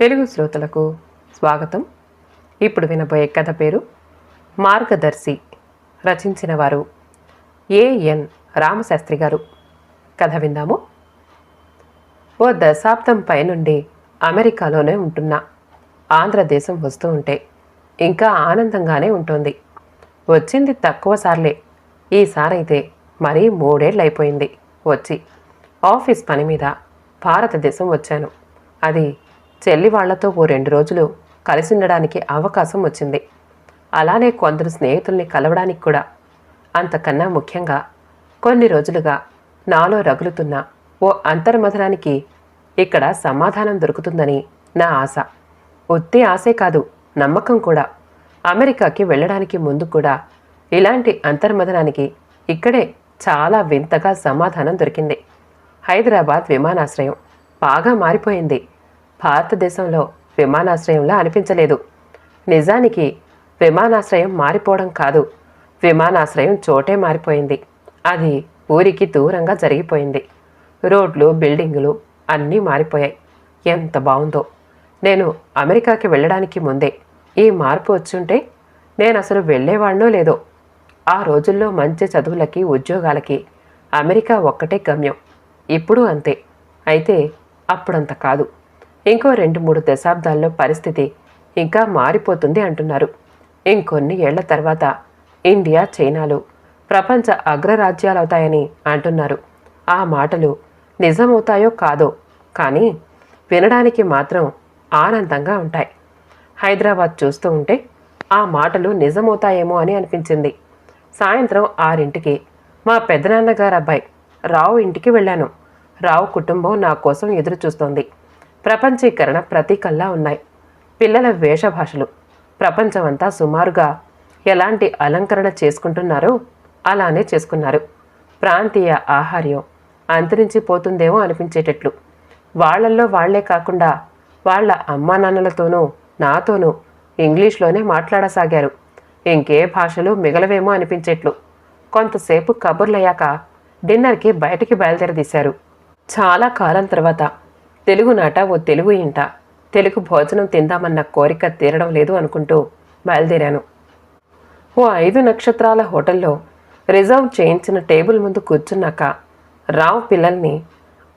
తెలుగు శ్రోతలకు స్వాగతం. ఇప్పుడు వినబోయే కథ పేరు మార్గదర్శి రచించిన వారు ఏఎన్ రామశాస్త్రి గారు. కథ విందాము. ఓ దశాబ్దం పైనుండి అమెరికాలోనే ఉంటున్నా ఆంధ్రదేశం వస్తూ ఉంటే ఇంకా ఆనందంగానే ఉంటుంది. వచ్చింది తక్కువ సార్లే. ఈసారైతే మరీ మూడేళ్ళు అయిపోయింది వచ్చి ఆఫీస్ పని మీద భారతదేశం వచ్చాను. అది చెల్లి వాళ్ళతో ఓ రెండు రోజులు కలిసి ఉండడానికి అవకాశం వచ్చింది. అలానే కొందరు స్నేహితుల్ని కలవడానికి కూడా. అంతకన్నా ముఖ్యంగా కొన్ని రోజులుగా నాలో రగులుతున్న ఓ అంతర్మథనానికి ఇక్కడ సమాధానం దొరుకుతుందని నా ఆశ. ఉత్తి ఆశే కాదు నమ్మకం కూడా. అమెరికాకి వెళ్ళడానికి ముందు కూడా ఇలాంటి అంతర్మథనానికి ఇక్కడే చాలా వింతగా సమాధానం దొరికింది. హైదరాబాద్ విమానాశ్రయం బాగా మారిపోయింది. భారతదేశంలో విమానాశ్రయంలా అనిపించలేదు. నిజానికి విమానాశ్రయం మారిపోవడం కాదు. విమానాశ్రయం చోటే మారిపోయింది. అది ఊరికి దూరంగా జరిగిపోయింది. రోడ్లు బిల్డింగులు అన్నీ మారిపోయాయి. ఎంత బాగుందో. నేను అమెరికాకి వెళ్ళడానికి ముందే ఈ మార్పు వచ్చుంటే నేను అసలు వెళ్ళేవాడినో లేదో. ఆ రోజుల్లో మంచి చదువులకి ఉద్యోగాలకి అమెరికా ఒక్కటే గమ్యం. ఇప్పుడు అంతే. అయితే అప్పుడంత కాదు. ఇంకో రెండు మూడు దశాబ్దాల్లో పరిస్థితి ఇంకా మారిపోతుంది అంటున్నారు. ఇంకొన్ని ఏళ్ళ తర్వాత ఇండియా చైనాలు ప్రపంచ అగ్రరాజ్యాలవుతాయని అంటున్నారు. ఆ మాటలు నిజమవుతాయో కాదో కానీ వినడానికి మాత్రం ఆనందంగా ఉంటాయి. హైదరాబాద్ చూస్తూ ఉంటే ఆ మాటలు నిజమవుతాయేమో అని అనిపించింది. సాయంత్రం ఆరింటికి మా పెద్దనాన్నగారు అబ్బాయి రావు ఇంటికి వెళ్ళాను. రావు కుటుంబం నా కోసం ఎదురు చూస్తోంది ప్రపంచీకరణ ప్రతీకల్లా ఉన్నాయి. పిల్లల వేషభాషలు ప్రపంచమంతా సుమారుగా ఎలాంటి అలంకరణ చేసుకుంటున్నారో అలానే చేసుకున్నారు. ప్రాంతీయ ఆహార్యం అంతరించిపోతుందేమో అనిపించేటట్లు. వాళ్ళల్లో వాళ్ళే కాకుండా వాళ్ళ అమ్మా నాన్నలతోనూ నాతోనూ ఇంగ్లీష్లోనే మాట్లాడసాగారు. ఇంకే భాషలు మిగలవేమో అనిపించేట్లు. కొంతసేపు కబుర్లయ్యాక డిన్నర్కి బయటికి బయలుదేరదీశారు. చాలా కాలం తర్వాత తెలుగు నాట ఓ తెలుగు ఇంట. తెలుగు భోజనం తిందామన్న కోరిక తీరడం లేదు అనుకుంటూ బయలుదేరాను. ఓ ఐదు నక్షత్రాల హోటల్లో రిజర్వ్ చేయించిన టేబుల్ ముందు కూర్చున్నాక రావు పిల్లల్ని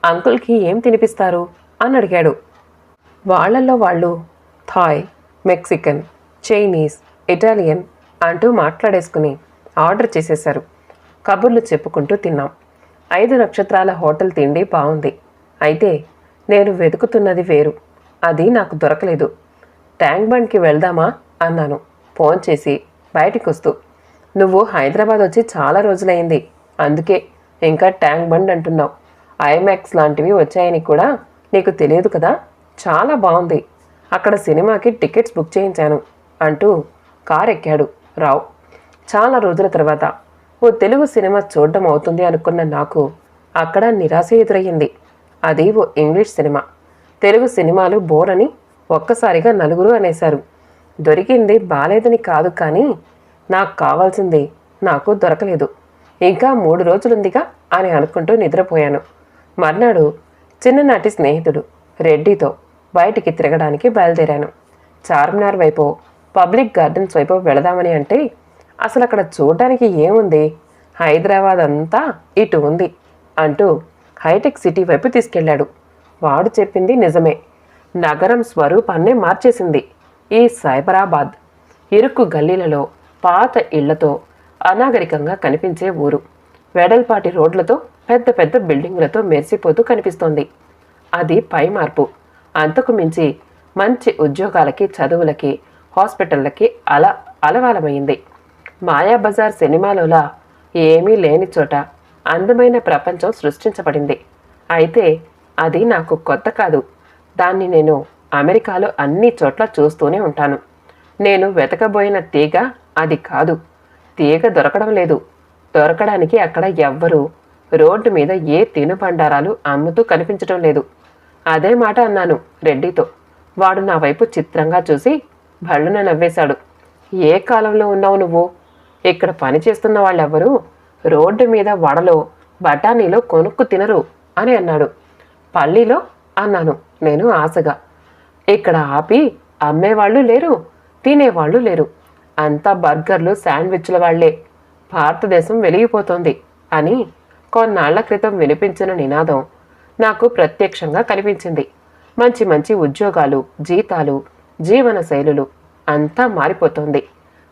అంకుల్కి ఏం తినిపిస్తారు? అని అడిగాడు. వాళ్ళల్లో వాళ్ళు థాయ్ మెక్సికన్ చైనీస్ ఇటాలియన్ అంటూ మాట్లాడేసుకుని ఆర్డర్ చేసేశారు. కబుర్లు చెప్పుకుంటూ తిన్నాం. ఐదు నక్షత్రాల హోటల్ తిండి బాగుంది. అయితే నేను వెతుకుతున్నది వేరు. అది నాకు దొరకలేదు. ట్యాంక్ బండ్కి వెళ్దామా? అన్నాను. ఫోన్ చేసి బయటికి వస్తూ నువ్వు హైదరాబాద్ వచ్చి చాలా రోజులైంది. అందుకే ఇంకా ట్యాంక్ బండ్ అంటున్నావు. ఐమాక్స్ లాంటివి వచ్చాయని కూడా నీకు తెలియదు కదా? చాలా బాగుంది అక్కడ సినిమాకి టికెట్స్ బుక్ చేయించాను అంటూ కార్ ఎక్కాడు రావు. చాలా రోజుల తర్వాత ఓ తెలుగు సినిమా చూడడం అవుతుంది అనుకున్న నాకు అక్కడ నిరాశ ఎదురయ్యింది. అది ఓ ఇంగ్లీష్ సినిమా. తెలుగు సినిమాలు బోర్ అని ఒక్కసారిగా నలుగురు అనేశారు. దొరికింది బాలేదని కాదు కానీ నాకు కావాల్సింది నాకు దొరకలేదు. ఇంకా మూడు రోజులుందిగా అని అనుకుంటూ నిద్రపోయాను. మర్నాడు చిన్ననాటి స్నేహితుడు రెడ్డితో బయటికి తిరగడానికి బయలుదేరాను. చార్మినార్ వైపు పబ్లిక్ గార్డెన్స్ వైపు వెళదామని అంటే అసలు అక్కడ చూడడానికి ఏముంది? హైదరాబాద్ అంతా ఇటు ఉంది అంటూ హైటెక్ సిటీ వైపు తీసుకెళ్ళాడు వాడు చెప్పింది నిజమే. నగరం స్వరూపాన్నే మార్చేసింది ఈ సైబరాబాద్. ఇరుకు గల్లీలలో పాత ఇళ్ళతో అనాగరికంగా కనిపించే ఊరు. వెడల్పాటి రోడ్లతో పెద్ద పెద్ద బిల్డింగులతో మెరిసిపోతూ కనిపిస్తోంది. అది పై మార్పు. అంతకు మించి మంచి ఉద్యోగాలకి చదువులకి హాస్పిటళ్ళకి అల అలవాలమైంది. మాయాబజార్ సినిమాలోలా ఏమీ లేని చోట అందమైన ప్రపంచం సృష్టించబడింది. అయితే అది నాకు కొత్త కాదు. దాన్ని నేను అమెరికాలో అన్ని చోట్ల చూస్తూనే ఉంటాను. నేను వెతకబోయిన తీగ అది కాదు. తీగ దొరకడం లేదు. దొరకడానికి అక్కడ ఎవ్వరూ రోడ్డు మీద ఏ తినుబండారాలు అమ్ముతూ కనిపించడం లేదు. అదే మాట అన్నాను రెడ్డితో. వాడు నా వైపు చిత్రంగా చూసి భళ్ళున నవ్వేశాడు. ఏ కాలంలో ఉన్నావు నువ్వు? ఇక్కడ పని చేస్తున్న వాళ్ళెవ్వరూ? రోడ్డు మీద వడలో బఠానీలో కొనుక్కు తినరు అని అన్నాడు. పల్లీలో అన్నాను నేను ఆశగా. ఇక్కడ ఆపి అమ్మేవాళ్ళు లేరు తినేవాళ్ళు లేరు. అంతా బర్గర్లు శాండ్విచ్ల వాళ్ళే. భారతదేశం వెలిగిపోతోంది అని కొన్నాళ్ళ క్రితం వినిపించిన నినాదం నాకు ప్రత్యక్షంగా కనిపించింది. మంచి మంచి ఉద్యోగాలు జీతాలు జీవన శైలులు అంతా మారిపోతుంది.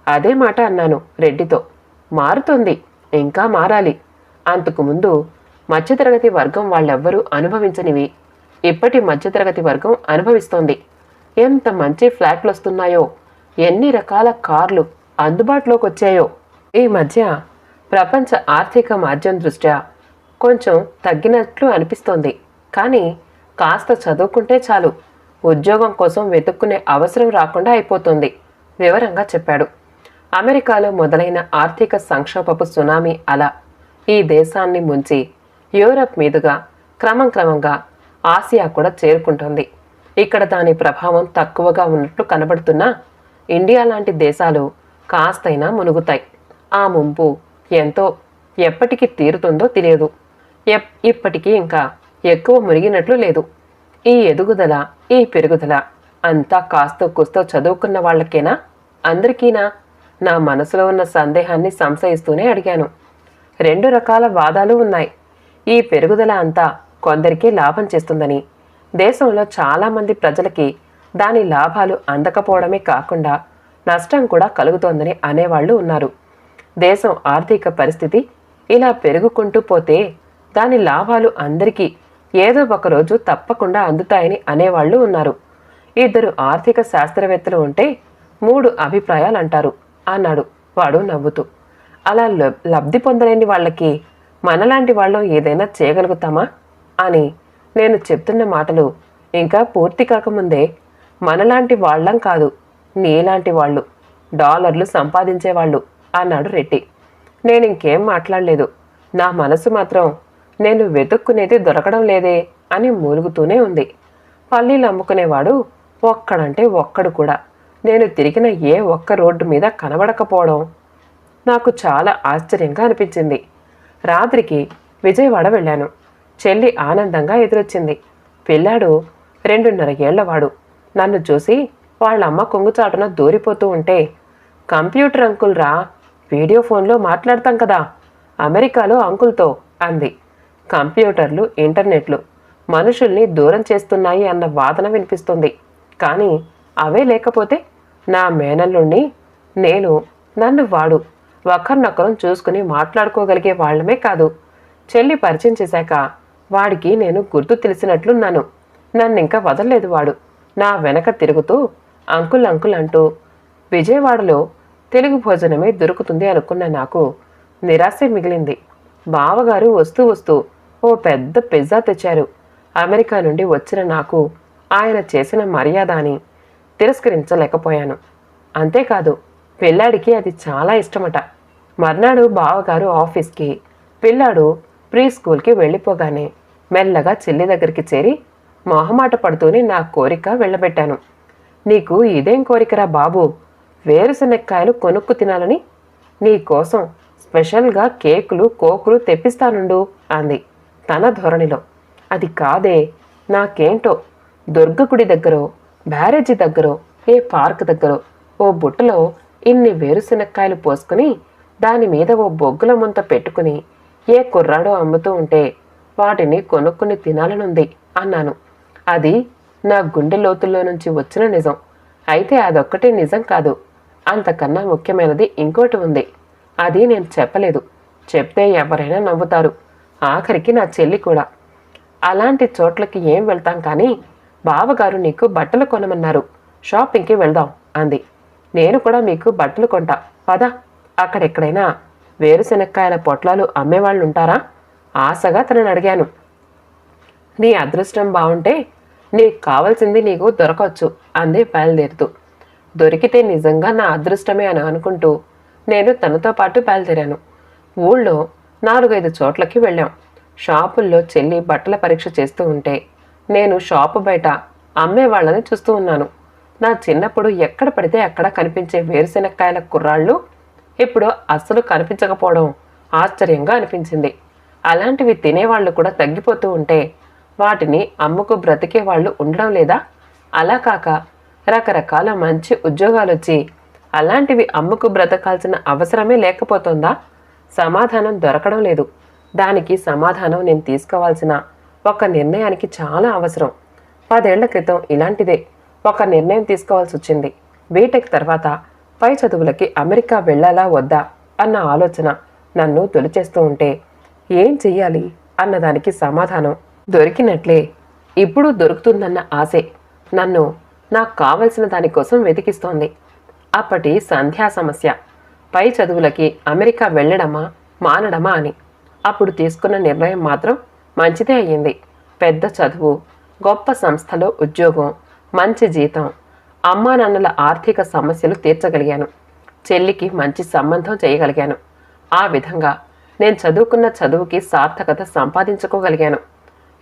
అదే మాట అన్నాను రెడ్డితో. మారుతుంది. ఇంకా మారాలి. అంతకుముందు మధ్యతరగతి వర్గం వాళ్ళెవ్వరూ అనుభవించనివి. ఇప్పటి మధ్యతరగతి వర్గం అనుభవిస్తోంది. ఎంత మంచి ఫ్లాట్లు వస్తున్నాయో ఎన్ని రకాల కార్లు అందుబాటులోకి వచ్చాయో ఈ మధ్య ప్రపంచ ఆర్థిక మాధ్యం దృష్ట్యా కొంచెం తగ్గినట్లు అనిపిస్తోంది. కానీ కాస్త చదువుకుంటే చాలు. ఉద్యోగం కోసం వెతుక్కునే అవసరం రాకుండా అయిపోతుంది. వివరంగా చెప్పాడు. అమెరికాలో మొదలైన ఆర్థిక సంక్షోభపు సునామీ అల ఈ దేశాన్ని ముంచి యూరప్ మీదుగా క్రమం క్రమంగా ఆసియా కూడా చేరుకుంటుంది. ఇక్కడ దాని ప్రభావం తక్కువగా ఉన్నట్లు కనబడుతున్నా ఇండియా లాంటి దేశాలు కాస్తైనా మునుగుతాయి. ఆ ముంపు ఎంతో ఎప్పటికి తీరుతుందో తెలియదు. ఎప్ ఇప్పటికీ ఇంకా ఎక్కువ మునిగినట్లు లేదు. ఈ ఎదుగుదల ఈ పెరుగుదల అంతా కాస్తో కూస్తో చదువుకున్న వాళ్ళకేనా? అందరికీనా? నా మనసులో ఉన్న సందేహాన్ని సంశయిస్తూనే అడిగాను. రెండు రకాల వాదాలు ఉన్నాయి. ఈ పెరుగుదల అంతా కొందరికి లాభం చేస్తుందని. దేశంలో చాలామంది ప్రజలకి దాని లాభాలు అందకపోవడమే కాకుండా నష్టం కూడా కలుగుతోందని అనేవాళ్ళు ఉన్నారు. దేశం ఆర్థిక పరిస్థితి ఇలా పెరుగుకుంటూ పోతే దాని లాభాలు అందరికీ ఏదో ఒక రోజు తప్పకుండా అందుతాయని అనేవాళ్ళు ఉన్నారు. ఇద్దరు ఆర్థిక శాస్త్రవేత్తలు ఉంటే మూడు అభిప్రాయాలు అంటారు అన్నాడు. వాడు నవ్వుతూ. అలా లబ్- లబ్ధి పొందలేని వాళ్ళకి మనలాంటి వాళ్ళం ఏదైనా చేయగలుగుతామా? అని నేను చెప్తున్న మాటలు ఇంకా పూర్తి కాకముందే మనలాంటి వాళ్ళం కాదు నీలాంటి వాళ్ళు డాలర్లు సంపాదించేవాళ్ళు అన్నాడు రెడ్డి. నేను ఇంకేం మాట్లాడలేదు. నా మనసు మాత్రం నేను వెతుక్కునేది దొరకడం లేదే అని మూలుగుతూనే ఉంది. పల్లీలు అమ్ముకునేవాడు ఒక్కడంటే ఒక్కడు కూడా. నేను తిరిగిన ఏ ఒక్క రోడ్డు మీద కనబడకపోవడం నాకు చాలా ఆశ్చర్యంగా అనిపించింది. రాత్రికి విజయవాడ వెళ్ళాను. చెల్లి ఆనందంగా ఎదురొచ్చింది. పిల్లాడు రెండున్నర ఏళ్ళవాడు నన్ను చూసి వాళ్ళ అమ్మ కొంగుచాటున దూరిపోతూ ఉంటే కంప్యూటర్ అంకుల్ రా వీడియో ఫోన్లో మాట్లాడతాం కదా అమెరికాలో అంకుల్తో అంది. కంప్యూటర్లు ఇంటర్నెట్లు మనుషుల్ని దూరం చేస్తున్నాయి అన్న వాదన వినిపిస్తుంది. కానీ అవే లేకపోతే నా మేనల్లుణ్ణి నేను నన్ను వాడు. ఒకరినొకరం చూసుకుని మాట్లాడుకోగలిగే వాళ్ళమే కాదు. చెల్లి పరిచయం చేశాక వాడికి నేను గుర్తు తెలిసినట్లున్నాను. నన్ను ఇంకా వదలలేదు వాడు. నా వెనక తిరుగుతూ అంకుల్ అంకుల్ అంటూ విజయవాడలో తెలుగు భోజనమే దొరుకుతుంది అనుకున్న నాకు నిరాశ మిగిలింది. బావగారు వస్తూ వస్తూ ఓ పెద్ద పిజ్జా తెచ్చారు. అమెరికా నుండి వచ్చిన నాకు ఆయన చేసిన మర్యాద అని తిరస్కరించలేకపోయాను. అంతేకాదు పిల్లాడికి అది చాలా ఇష్టమట. మర్నాడు బావగారు ఆఫీస్కి పిల్లాడు ప్రీ స్కూల్కి వెళ్ళిపోగానే మెల్లగా చెల్లి దగ్గరికి చేరి మొహమాట పడుతూనే నా కోరిక వెళ్ళబెట్టాను. నీకు ఇదేం కోరికరా బాబు? వేరుశనక్కాయలు కొనుక్కు తినాలని నీ కోసం స్పెషల్గా కేకులు కోకులు తెప్పిస్తానుండు అంది తన ధోరణిలో. అది కాదే నాకేంటో దుర్గగుడి దగ్గర బ్యారేజీ దగ్గరో ఏ పార్క్ దగ్గరో ఓ బుట్టలో ఇన్ని వేరుశనక్కాయలు పోసుకుని దాని మీద ఓ బొగ్గుల ముంత పెట్టుకుని ఏ కుర్రాడో అమ్ముతూ ఉంటే వాటిని కొనుక్కుని తినాలనుంది అన్నాను. అది నా గుండె లోతుల్లో నుంచి వచ్చిన నిజం. అయితే అదొక్కటే నిజం కాదు. అంతకన్నా ముఖ్యమైనది ఇంకోటి ఉంది. అది నేను చెప్పలేదు. చెప్తే ఎవరైనా నవ్వుతారు. ఆఖరికి నా చెల్లి కూడా. అలాంటి చోట్లకి ఏం వెళ్తాం కానీ బావగారు నీకు బట్టలు కొనమన్నారు. షాపింగ్కి వెళ్దాం అంది. నేను కూడా మీకు బట్టలు కొంటా. పద. అక్కడెక్కడైనా వేరుశనక్కాయల పొట్లాలు అమ్మేవాళ్ళు ఉంటారా ఆశగా తనని అడిగాను. నీ అదృష్టం బాగుంటే నీకు కావాల్సింది నీకు దొరకవచ్చు అంది బయలుదేరుతూ. దొరికితే నిజంగా నా అదృష్టమే అని అనుకుంటూ నేను తనతో పాటు బయలుదేరాను. ఊళ్ళో నాలుగైదు చోట్లకి వెళ్ళాం. షాపుల్లో చెల్లి బట్టల పరీక్ష చేస్తూ ఉంటే నేను షాపు బయట అమ్మే వాళ్ళని చూస్తూ ఉన్నాను. నా చిన్నప్పుడు ఎక్కడ పడితే అక్కడ కనిపించే వేరుశెనక్కాయల కుర్రాళ్ళు ఇప్పుడు అస్సలు కనిపించకపోవడం ఆశ్చర్యంగా అనిపించింది. అలాంటివి తినేవాళ్ళు కూడా తగ్గిపోతూ ఉంటే వాటిని అమ్ముకు బ్రతికే వాళ్ళు ఉండడం లేదా? అలా కాక రకరకాల మంచి ఉద్యోగాలు వచ్చి అలాంటివి అమ్ముకు బ్రతకాల్సిన అవసరమే లేకపోతుందా? సమాధానం దొరకడం లేదు. దానికి సమాధానం నేను తీసుకోవాల్సిన ఒక నిర్ణయానికి చాలా అవసరం. పదేళ్ళ క్రితం ఇలాంటిదే. ఒక నిర్ణయం తీసుకోవాల్సి వచ్చింది. బీటెక్ తర్వాత పై చదువులకి అమెరికా వెళ్ళాలా వద్దా అన్న ఆలోచన నన్ను తొలిచేస్తూ ఉంటే ఏం చెయ్యాలి అన్నదానికి సమాధానం దొరికినట్లే. ఇప్పుడు దొరుకుతుందన్న ఆశే నన్ను నాకు కావలసిన దానికోసం వెతికిస్తోంది. అప్పటి సంధ్యా సమస్య. పై చదువులకి అమెరికా వెళ్ళడమా మానడమా అని. అప్పుడు తీసుకున్న నిర్ణయం మాత్రం మంచిదే అయ్యింది. పెద్ద చదువు గొప్ప సంస్థలో ఉద్యోగం మంచి జీతం అమ్మా నాన్నల ఆర్థిక సమస్యలు తీర్చగలిగాను. చెల్లికి మంచి సంబంధం చేయగలిగాను. ఆ విధంగా నేను చదువుకున్న చదువుకి సార్థకత సంపాదించుకోగలిగాను.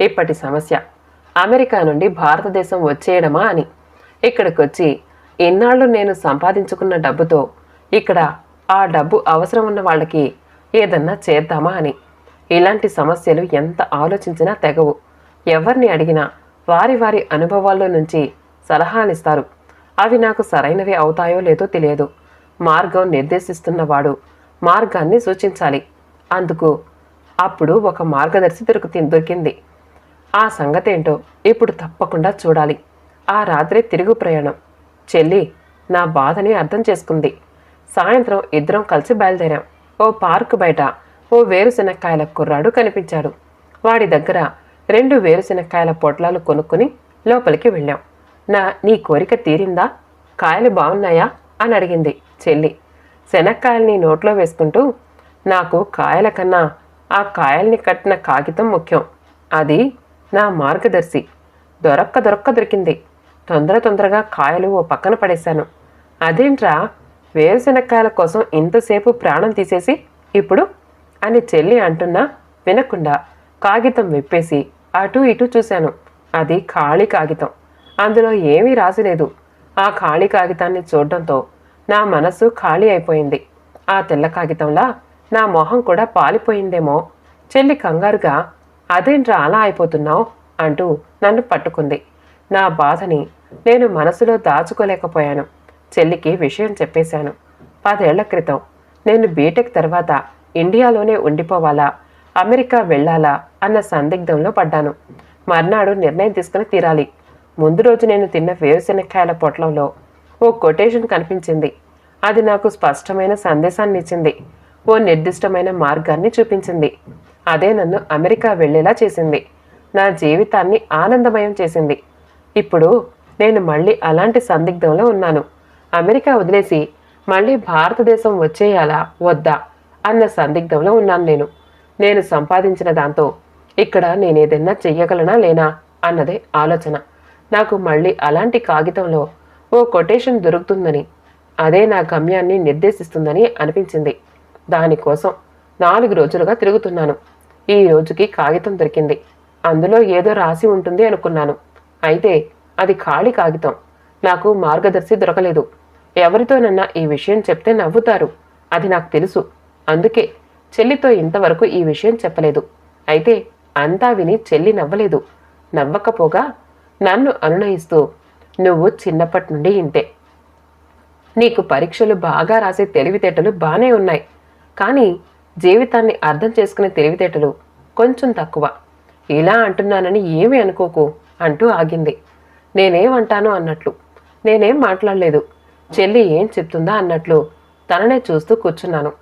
ఇప్పటి సమస్య అమెరికా నుండి భారతదేశం వచ్చేయడమా అని. ఇక్కడికి వచ్చి ఇన్నాళ్ళు నేను సంపాదించుకున్న డబ్బుతో ఇక్కడ ఆ డబ్బు అవసరం ఉన్న వాళ్ళకి ఏదన్నా చేద్దామా అని. ఇలాంటి సమస్యలు ఎంత ఆలోచించినా తెగవు. ఎవరిని అడిగినా వారి వారి అనుభవాల్లో నుంచి సలహాలిస్తారు. అవి నాకు సరైనవి అవుతాయో లేదో తెలియదు. మార్గం నిర్దేశిస్తున్నవాడు మార్గాన్ని సూచించాలి. అందుకు అప్పుడు ఒక మార్గదర్శి దొరుకుతి దొరికింది. ఆ సంగతేంటో ఇప్పుడు తప్పకుండా చూడాలి. ఆ రాత్రి తిరుగు ప్రయాణం. చెల్లి నా బాధని అర్థం చేసుకుంది. సాయంత్రం ఇద్దరం కలిసి బయలుదేరాం. ఓ పార్కు బయట ఓ వేరుశనక్కాయల కుర్రాడు కనిపించాడు. వాడి దగ్గర రెండు వేరుశనక్కాయల పొట్లాలు కొనుక్కుని లోపలికి వెళ్ళాం. నా నీ కోరిక తీరిందా? కాయలు బాగున్నాయా? అని అడిగింది చెల్లి. శనక్కాయల్ని నోట్లో వేసుకుంటూ నాకు కాయల కన్నా ఆ కాయల్ని కట్టిన కాగితం ముఖ్యం. అది నా మార్గదర్శి. దొరక్క దొరక్క దొరికింది. తొందర తొందరగా కాయలు ఓ పక్కన పడేశాను. అదేంట్రా? వేరుశనక్కాయల కోసం ఇంతసేపు ప్రాణం తీసేసి ఇప్పుడు అని చెల్లి అంటున్నా వినకుండా కాగితం విప్పేసి అటు ఇటు చూశాను. అది ఖాళీ కాగితం. అందులో ఏమీ రాసిలేదు. ఆ ఖాళీ కాగితాన్ని చూడడంతో నా మనసు ఖాళీ అయిపోయింది. ఆ తెల్ల కాగితంలా నా మొహం కూడా పాలిపోయిందేమో. చెల్లి కంగారుగా అదేంట్రా అలా అయిపోతున్నావు? అంటూ నన్ను పట్టుకుంది. నా బాధని నేను మనసులో దాచుకోలేకపోయాను. చెల్లికి విషయం చెప్పేశాను. పదేళ్ళ క్రితం నేను బీటెక్ తర్వాత ఇండియాలోనే ఉండిపోవాలా? అమెరికా వెళ్ళాలా? అన్న సందిగ్ధంలో పడ్డాను. మర్నాడు నిర్ణయం తీసుకుని తీరాలి. ముందు రోజు నేను తిన్న వేరుశెనక్కాయల పొట్లంలో ఓ కొటేషన్ కనిపించింది. అది నాకు స్పష్టమైన సందేశాన్ని ఇచ్చింది ఓ నిర్దిష్టమైన మార్గాన్ని చూపించింది. అదే నన్ను అమెరికా వెళ్ళేలా చేసింది. నా జీవితాన్ని ఆనందమయం చేసింది. ఇప్పుడు నేను మళ్ళీ అలాంటి సందిగ్ధంలో ఉన్నాను. అమెరికా వదిలేసి మళ్ళీ భారతదేశం వచ్చేయాలా? వద్దా? అన్న సందిగ్ధంలో ఉన్నాను నేను. నేను సంపాదించిన దాంతో ఇక్కడ నేనేదన్నా చెయ్యగలనా లేనా అన్నదే ఆలోచన. నాకు మళ్ళీ అలాంటి కాగితంలో ఓ కొటేషన్ దొరుకుతుందని అదే నా గమ్యాన్ని నిర్దేశిస్తుందని అనిపించింది. దానికోసం నాలుగు రోజులుగా తిరుగుతున్నాను. ఈ రోజుకి కాగితం దొరికింది. అందులో ఏదో రాసి ఉంటుంది అనుకున్నాను. అయితే అది ఖాళీ కాగితం. నాకు మార్గదర్శి దొరకలేదు. ఎవరితోనన్నా ఈ విషయం చెప్తే నవ్వుతారు. అది నాకు తెలుసు. అందుకే చెల్లితో ఇంతవరకు ఈ విషయం చెప్పలేదు. అయితే అంతా విని చెల్లి నవ్వలేదు. నవ్వకపోగా నన్ను అనునయిస్తూ నువ్వు చిన్నప్పటి నుండి ఇంతే. నీకు పరీక్షలు బాగా రాసే తెలివితేటలు బాగానే ఉన్నాయి. కానీ జీవితాన్ని అర్థం చేసుకునే తెలివితేటలు కొంచెం తక్కువ. ఇలా అంటున్నానని ఏమీ అనుకోకు అంటూ ఆగింది. నేనేమంటాను అన్నట్లు. నేనేం మాట్లాడలేదు. చెల్లి ఏం చెప్తుందా అన్నట్లు తననే చూస్తూ కూర్చున్నాను.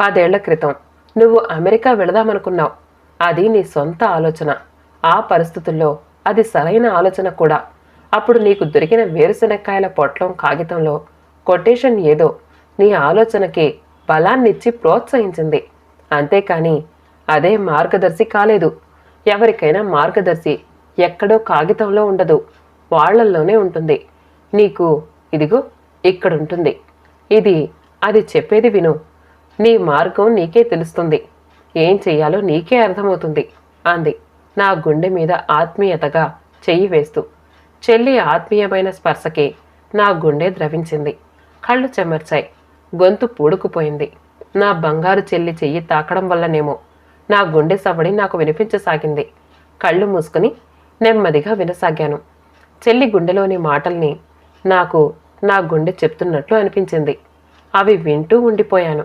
పదేళ్ళ క్రితం. నువ్వు అమెరికా వెళదామనుకున్నావు. అది నీ సొంత ఆలోచన. ఆ పరిస్థితుల్లో అది సరైన ఆలోచన కూడా. అప్పుడు నీకు దొరికిన వేరుశనక్కాయల పొట్లం కాగితంలో కొటేషన్ ఏదో నీ ఆలోచనకి బలాన్నిచ్చి ప్రోత్సహించింది. అంతేకాని అదే మార్గదర్శి కాలేదు. ఎవరికైనా మార్గదర్శి ఎక్కడో కాగితంలో ఉండదు. వాళ్ళల్లోనే ఉంటుంది. నీకు ఇదిగో ఇక్కడుంటుంది. ఇది అది చెప్పేది విను. నీ మార్గం నీకే తెలుస్తుంది. ఏం చెయ్యాలో నీకే అర్థమవుతుంది. అంది. నా గుండె మీద ఆత్మీయతగా చెయ్యి వేస్తూ. చెల్లి ఆత్మీయమైన స్పర్శకి నా గుండె ద్రవించింది. కళ్ళు చెమర్చాయి. గొంతు పూడుకుపోయింది. నా బంగారు చెల్లి చెయ్యి తాకడం వల్లనేమో నా గుండె సవడి నాకు వినిపించసాగింది. కళ్ళు మూసుకుని నెమ్మదిగా వినసాగాను. చెల్లి గుండెలోని మాటల్ని నాకు నా గుండె చెప్తున్నట్లు అనిపించింది. అవి వింటూ ఉండిపోయాను.